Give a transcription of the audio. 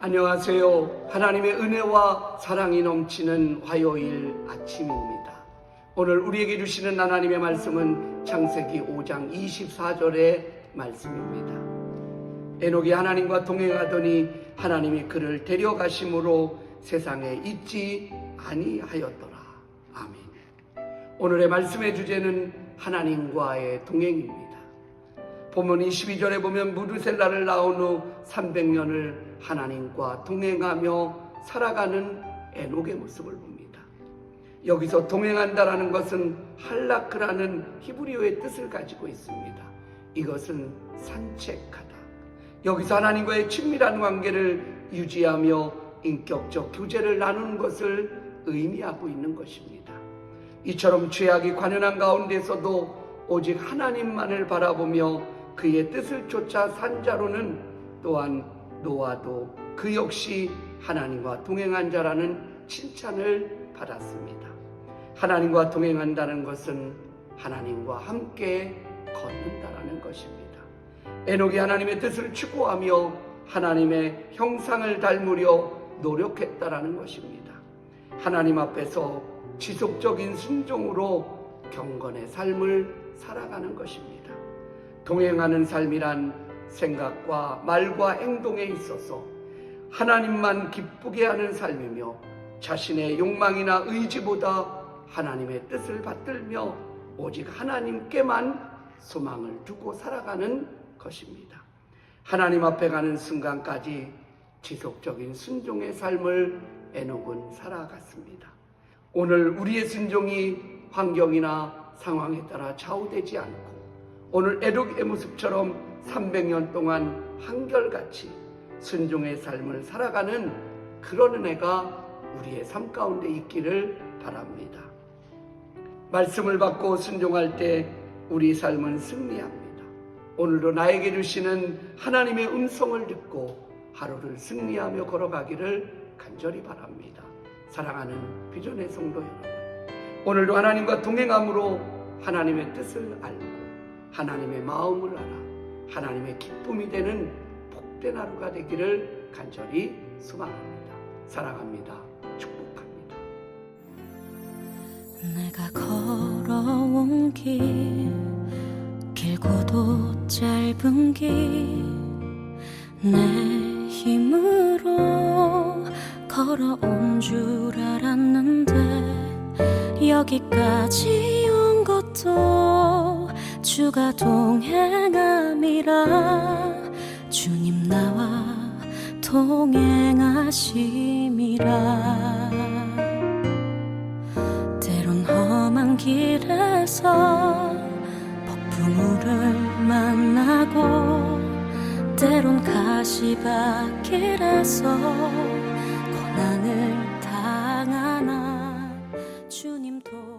안녕하세요. 하나님의 은혜와 사랑이 넘치는 화요일 아침입니다. 오늘 우리에게 주시는 하나님의 말씀은 창세기 5장 24절의 말씀입니다. 에녹이 하나님과 동행하더니 하나님이 그를 데려가심으로 세상에 있지 아니하였더라. 아멘. 오늘의 말씀의 주제는 하나님과의 동행입니다. 본문 22절에 보면 무드셀라를 낳은 후 300년을 하나님과 동행하며 살아가는 에녹의 모습을 봅니다. 여기서 동행한다라는 것은 할라크라는 히브리어의 뜻을 가지고 있습니다. 이것은 산책하다. 여기서 하나님과의 친밀한 관계를 유지하며 인격적 교제를 나누는 것을 의미하고 있는 것입니다. 이처럼 죄악이 관연한 가운데서도 오직 하나님만을 바라보며 그의 뜻을 쫓아 산 자로는 또한 노아도 그 역시 하나님과 동행한 자라는 칭찬을 받았습니다. 하나님과 동행한다는 것은 하나님과 함께 걷는다라는 것입니다. 에녹이 하나님의 뜻을 추구하며 하나님의 형상을 닮으려 노력했다라는 것입니다. 하나님 앞에서 지속적인 순종으로 경건의 삶을 살아가는 것입니다. 동행하는 삶이란 생각과 말과 행동에 있어서 하나님만 기쁘게 하는 삶이며 자신의 욕망이나 의지보다 하나님의 뜻을 받들며 오직 하나님께만 소망을 두고 살아가는 것입니다. 하나님 앞에 가는 순간까지 지속적인 순종의 삶을 에녹은 살아갔습니다. 오늘 우리의 순종이 환경이나 상황에 따라 좌우되지 않고 오늘 에녹의 모습처럼 300년 동안 한결같이 순종의 삶을 살아가는 그런 은혜가 우리의 삶 가운데 있기를 바랍니다. 말씀을 받고 순종할 때 우리 삶은 승리합니다. 오늘도 나에게 주시는 하나님의 음성을 듣고 하루를 승리하며 걸어가기를 간절히 바랍니다. 사랑하는 비전의 성도 여러분. 오늘도 하나님과 동행함으로 하나님의 뜻을 알고 하나님의 마음을 알아 하나님의 기쁨이 되는 복된 하루가 되기를 간절히 소망합니다. 사랑합니다. 축복합니다. 내가 걸어온 길 길고도 짧은 길 내 힘으로 걸어온 줄 알았는데 여기까지 온 것도 주가 동행함이라 주님 나와 동행하심이라. 때론 험한 길에서 폭풍우를 만나고 때론 가시밭길에서 고난을 당하나 주님 도